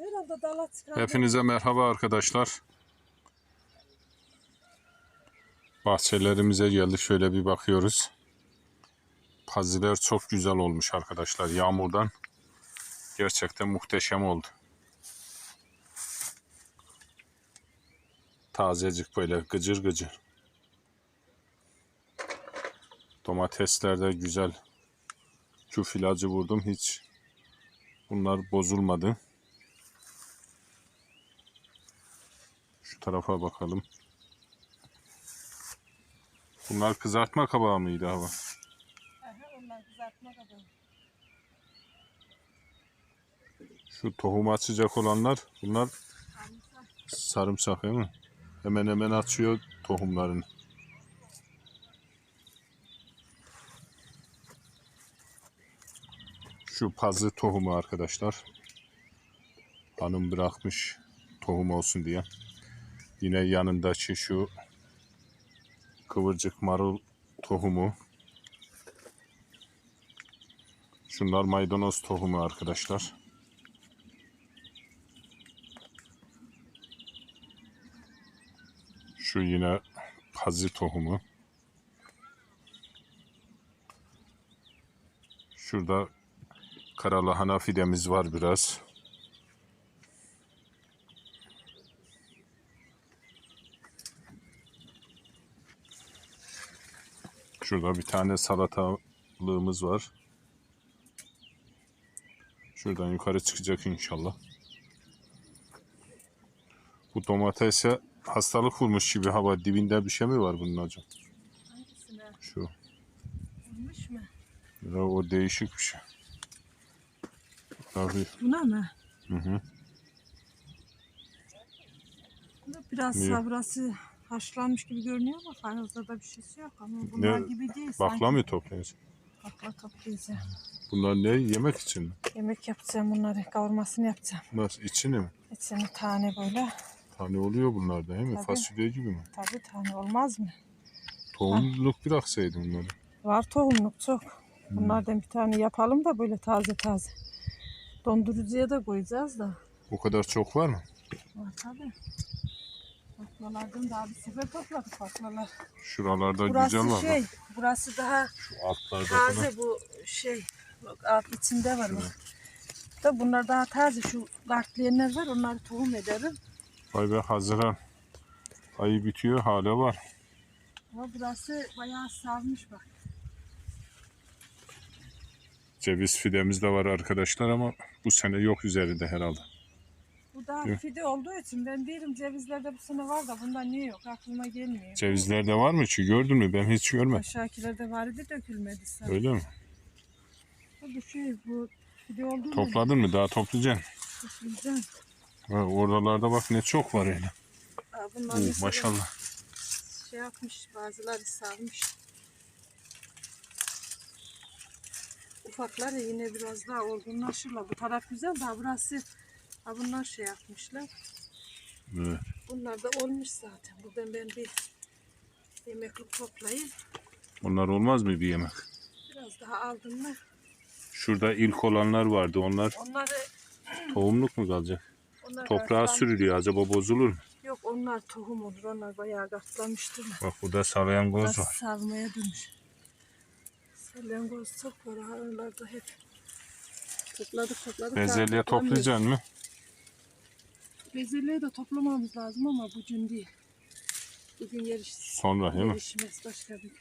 Herhalde dala çıkardı. Hepinize merhaba arkadaşlar. Bahçelerimize geldik. Şöyle bir bakıyoruz. Paziler çok güzel olmuş arkadaşlar. Yağmurdan gerçekten muhteşem oldu. Tazecik böyle gıcır gıcır. Domatesler de güzel. Küf ilacı vurdum. Hiç bunlar bozulmadı. Şu tarafa bakalım. Bunlar kızartma kabağı mıydı hava? Aha, onlar kızartma kadar. Şu tohum açacak olanlar bunlar Sarımsak. sarımsak değil mi? Hemen hemen açıyor tohumlarını. Şu pazı tohumu arkadaşlar. Hanım bırakmış tohum olsun diye. Yine yanındaki şu kıvırcık marul tohumu. Şunlar maydanoz tohumu arkadaşlar. Şu yine pazı tohumu. Şurada karalahana fidemiz var biraz. Şurada bir tane salatalığımız var. Şuradan yukarı çıkacak inşallah. Bu domatese hastalık vurmuş gibi hava dibinde bir şey mi var bunun hocam? Hangisine? Şu. Olmuş mu? Ya o değişik bir şey. Tabii. Buna mı? Hı hı. Biraz Niye? savrası haşlanmış gibi görünüyor ama fazla da bir şeysi yok ama bunlar Ne? gibi değil. Bakla mı toplayacağız? Bakla toplayacağım. Bunlar ne? Yemek için mi? Yemek yapacağım bunları. Kavurmasını yapacağım. Nasıl? İçini mi? İçine tane böyle. Tane oluyor bunlar da değil mi? Tabii. Fasulye gibi mi? Tabii tane olmaz mı? Tohumluk bıraksaydın bunları. Var tohumluk çok. Bunlardan bir tane yapalım da böyle taze taze. Dondurucuya da koyacağız da. O kadar çok var mı? Var tabii. Baklalardan daha bir sefer topladık baklalar. Şuralarda Burası güzel var. şey, Bak. burası daha Şu taze bu şey. Bak alt içinde var bak. Da bunlar daha taze. Şu gartlayanlar var onları tohum ederim. Vay be Haziran. Ayı bitiyor hala var. Ama burası bayağı sarmış bak. Ceviz fidemiz de var arkadaşlar ama bu sene yok üzerinde herhalde. Bu daha Yok. fide olduğu için ben diyorum cevizlerde bu sene var da bunda niye yok aklıma gelmiyor. Cevizler de var mı ki? Gördün mü? Ben hiç görmedim. Aşağıkilerde var idi dökülmedi sanki. Öyle mi? Bu şey bu fide olduğu mu? Topladın mı? Daha toplayacaksın. Toplayacağım. Ha, oralarda bak ne çok var öyle. Aa, Bunlar Oo, mesela maşallah. şey yapmış bazıları sarmış. Ufaklar yine biraz daha olgunlaşırlar. Bu taraf güzel daha burası ha bunlar şey yapmışlar. Evet. Bunlar da olmuş zaten. Buradan ben bir yemeklik toplayayım. Onlar olmaz mı bir yemek? Biraz daha aldım mı? Şurada ilk olanlar vardı. Onlar Onları tohumluk mu kalacak? onlar Toprağa katlan- sürülüyor. Acaba bozulur mu? Yok onlar tohum olur. Onlar bayağı katlamıştır. Bak burada salyangoz Biraz var. sarmaya dönmüş. Salyangoz çok var ha oralarda hep. Topladık topladık. daha Bezelye toplayacaksın mı? Bezelyeyi de toplamamız lazım ama bugün değil. Bugün yarış, Sonra değil mi? yarışmaz başka bir gün.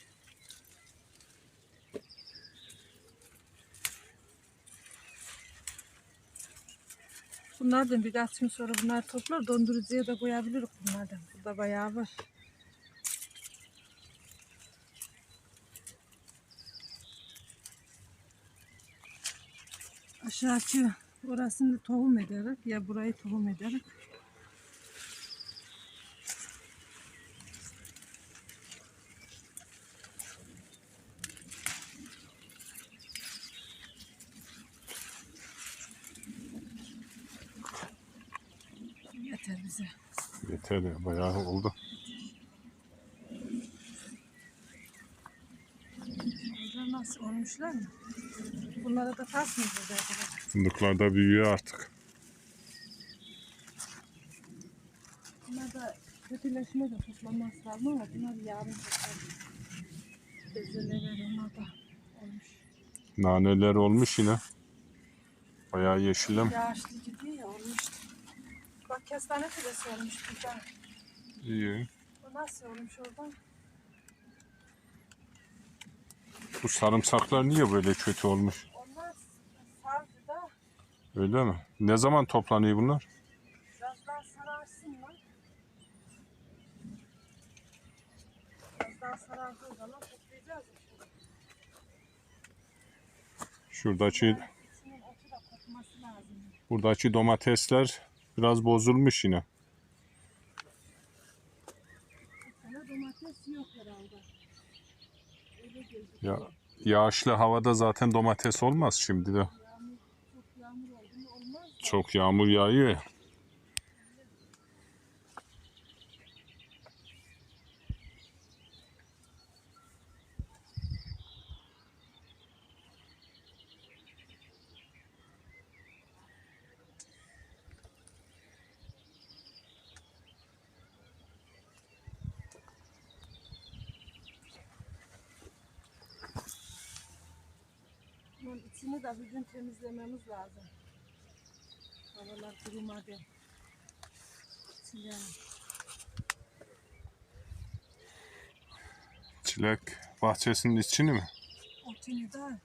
Bunlardan birkaç gün sonra bunlar toplar dondurucuya da koyabiliriz bunlardan. Burada bayağı var. Aşağıki orasını tohum ederiz ya burayı tohum ederiz. Yeter bize. Yeter ya bayağı oldu. Bunlar nasıl olmuşlar mı? Bunlara da tas mı burada? Fındıklar da büyüyor artık. Bunlar da kötüleşme de toplanmaz lazım ama bunlar yarın toplanır. Bezeler onlar da olmuş. Naneler olmuş yine. Bayağı yeşillem. Yağışlı gidiyor ya olmuştu. Bak kestane fidesi olmuş tane. İyi. O nasıl olmuş oradan? Bu sarımsaklar niye böyle kötü olmuş? Onlar sardı da Öyle mi? Ne zaman toplanıyor bunlar? daha sararsınlar. Daha sarardığı zaman toplayacağız. Şuradaki İçinin otu da kopması lazım. buradaki domatesler biraz bozulmuş yine. Sana domates yok herhalde. Ya yağışlı havada zaten domates olmaz şimdi de. Çok yağmur yağıyor ya. İçini de bir gün temizlememiz lazım. Havalar kurumadı. İçine Çilek bahçesinin içini mi? otunu da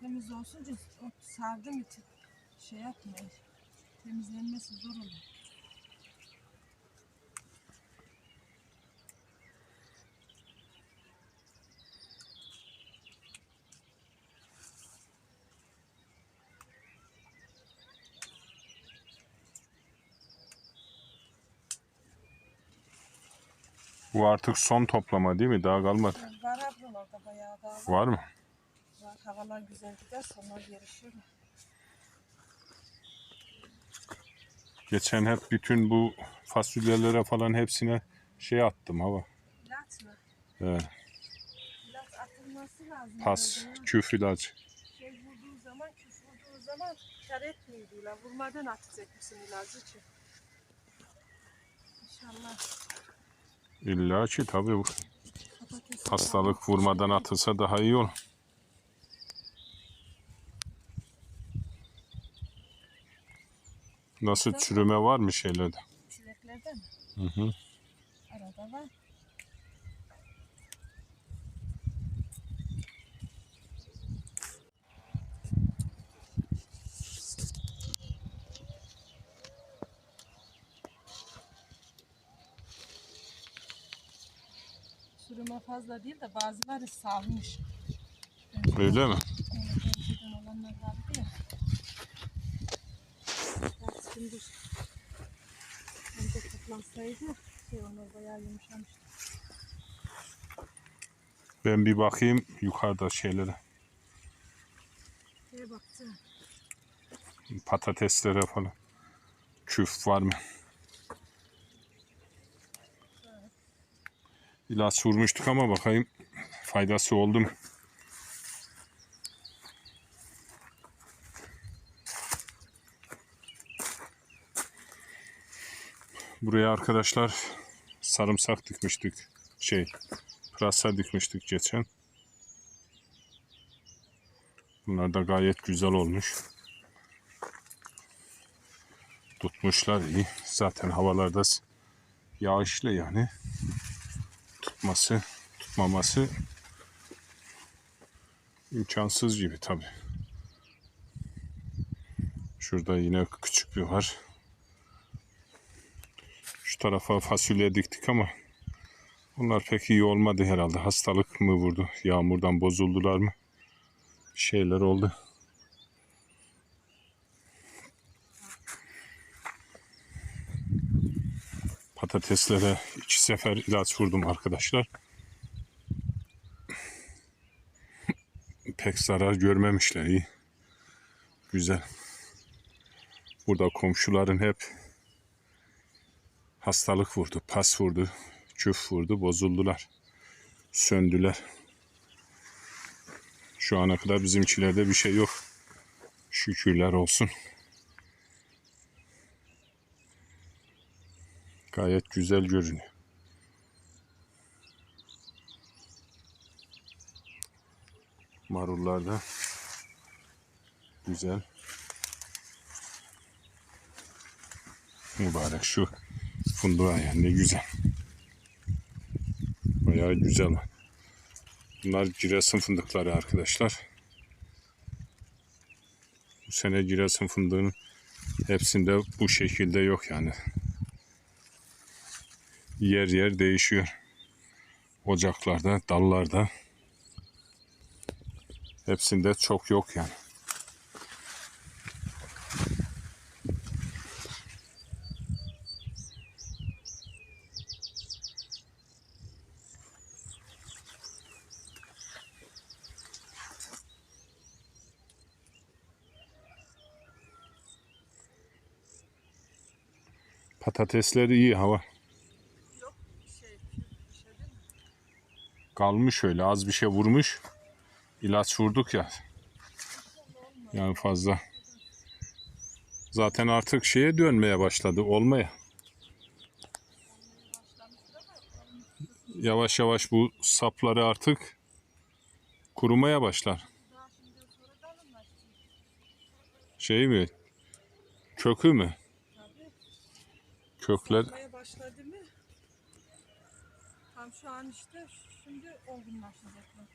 temiz olsun ot sardım için şey yapmayın. Temizlenmesi zor olur. Bu artık son toplama değil mi? Daha kalmadı. Var buralarda bayağı daha var. Var mı? var. Havalar güzel gider sonra yarışır. Geçen hep bütün bu fasulyelere falan hepsine şey attım hava. İlaç mı? Evet, İlaç atılması lazım. pas, herhalde ya. küf ilacı. Şey vurduğu zaman, küf vurduğu zaman kar etmiyor diyorlar. Vurmadan atacak mısın ilacı için? İnşallah İlla ki tabii hastalık vurmadan atılsa daha iyi olur. Nasıl çürüme var mı şeylerde? çileklerde mi? Hı hı. Arada var. Fazla değil de bazıları salmış. Öyle mi? Önceden olanlar vardı ya. Gündür önce toplansaydı şey onlar bayağı yumuşamıştı. Ben bir bakayım yukarıda şeylere, Şeye baktı. patateslere falan. Küf var mı? İlaç vurmuştuk ama bakayım faydası oldu mu? Buraya arkadaşlar sarımsak dikmiştik. Şey, pırasa dikmiştik geçen. Bunlar da gayet güzel olmuş. Tutmuşlar iyi. Zaten havalarda yağışlı yani. Tutması, tutmaması imkansız gibi tabi. Şurada yine küçük bir var. Şu tarafa fasulye diktik ama onlar pek iyi olmadı herhalde. Hastalık mı vurdu? Yağmurdan bozuldular mı? Bir şeyler oldu. Patateslere iki sefer ilaç vurdum arkadaşlar. Pek zarar görmemişler iyi. Güzel. Burada komşuların hep hastalık vurdu, pas vurdu, küf vurdu, bozuldular. Söndüler. Şu ana kadar bizimkilerde bir şey yok. Şükürler olsun. Gayet güzel görünüyor. Marullar da güzel. Mübarek şu fındığa ya ne güzel. Bayağı güzel. Bunlar Giresun fındıkları arkadaşlar. Bu sene Giresun fındığının hepsinde bu şekilde yok yani. Yer yer değişiyor. Ocaklarda, dallarda. Hepsinde çok yok yani. Patatesleri iyi hava. Yok şey, şey değil mi? Kalmış öyle az bir şey vurmuş. İlaç vurduk ya. Yani fazla. Zaten artık şeye dönmeye başladı olmaya. Yavaş yavaş bu sapları artık kurumaya başlar. Şey mi? Kökü mü? Kökler? Tam şu an işte şimdi olgunlaşacaklar.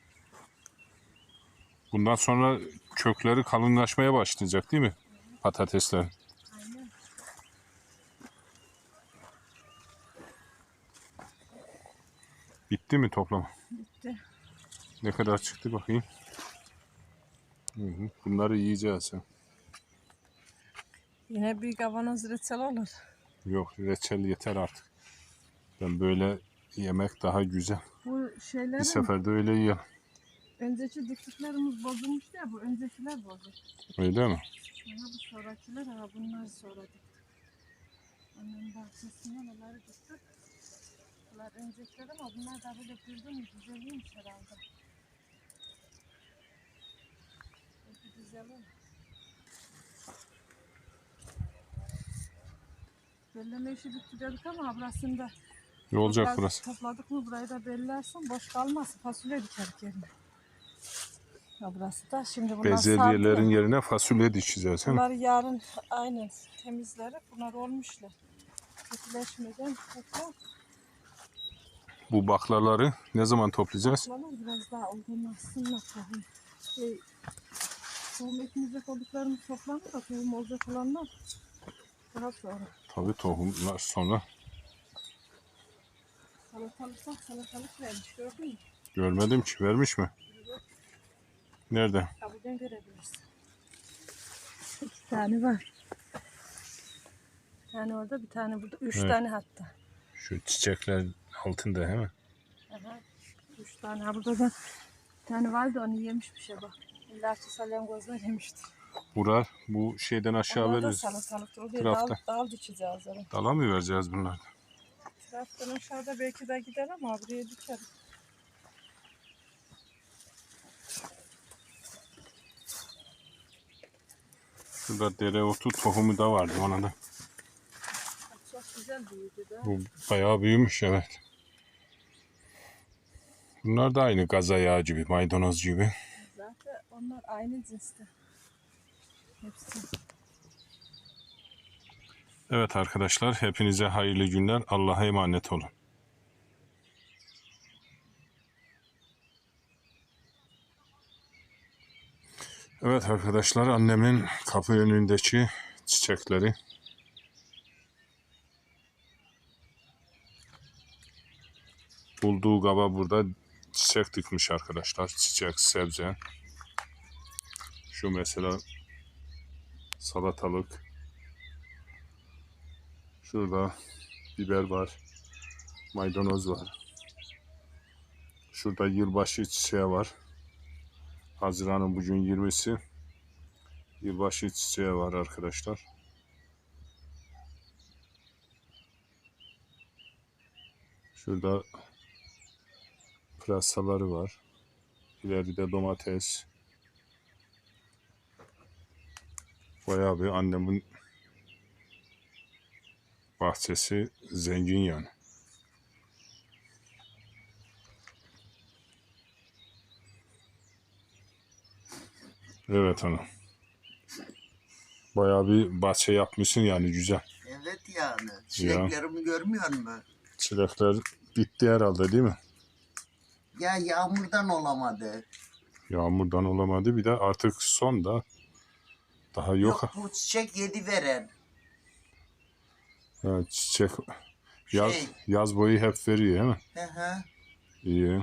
bundan sonra kökleri kalınlaşmaya başlayacak değil mi? Patatesler. Aynen. Bitti mi toplama? Bitti. Ne kadar çıktı bakayım. Bunları yiyeceğiz. ya. Yine bir kavanoz reçel olur. Yok reçel yeter artık. Ben böyle yemek daha güzel. Bu Bir şeylerin seferde öyle yiyelim. önceki diktiklerimiz bozulmuştu ya bu öncekiler bozuk. Öyle mi? Aha bu sonrakiler ama bunlar sonra diktik. Annemin bahçesinden onları diktik. Bunlar öncekiler ama bunlar da böyle mü güzeliymiş herhalde. Belki güzel olur. Belleme işi bitti dedik ama ablasında Ne olacak Biraz burası? Topladık mı burayı da bellersin boş kalmaz. Fasulye dikerik yerine. Ya burası da şimdi bunlar Bezelyelerin sardı yerine fasulye dikeceğiz. Bunlar yarın aynen temizlerik. Bunlar olmuşlar. Kötüleşmeden topla. Bu baklaları ne zaman toplayacağız? Toplanır biraz daha olgunlaşsınlar tabii. Şey, tohum ekmeyecek olduklarımız toplanır da tohum olacak olanlar daha sonra. Tabii tohumlar sonra. Salatalıktan salatalık vermiş gördün mü? Görmedim ki. Vermiş mi? Nerede? Buradan görebilirsin. İki tane var. Bir tane orada bir tane burada. Üç Evet. tane hatta. Şu çiçekler altında he mi? Aha. Üç tane. Ha burada da bir tane vardı onu yemiş bir şey bak. İlla ki salyangozlar yemişti. Bura bu şeyden aşağı Onlar da veririz. salatalık. Oraya dal, Tarafta. dal dikeceğiz oraya. Dala mı vereceğiz bunları? Taraftan aşağıda belki de gider ama buraya dikerim. Şurada dereotu tohumu da vardı ona da. Bak, Çok güzel büyüdü de. Bu bayağı büyümüş evet. Bunlar da aynı gaza yağı gibi, maydanoz gibi. Zaten onlar aynı cinste. Hepsi. Evet arkadaşlar hepinize hayırlı günler. Allah'a emanet olun. Evet arkadaşlar annemin kapı önündeki çiçekleri. Bulduğu kaba burada çiçek dikmiş arkadaşlar. Çiçek, sebze. Şu mesela salatalık. Şurada biber var. Maydanoz var. Şurada yılbaşı çiçeği var. Haziran'ın bugün 20'si. Yılbaşı çiçeği var arkadaşlar. Şurada pırasaları var. İleride domates. Bayağı bir annemin bahçesi zengin yani. Evet hanım. Bayağı bir bahçe yapmışsın yani güzel. Evet yani. Çileklerimi görmüyor musun? Çilekler bitti herhalde değil mi? Ya yağmurdan olamadı. Yağmurdan olamadı bir de artık son da daha yok. Yok bu çiçek yedi veren. Ha, çiçek yaz, Şey. yaz boyu hep veriyor değil mi? Hı hı. İyi.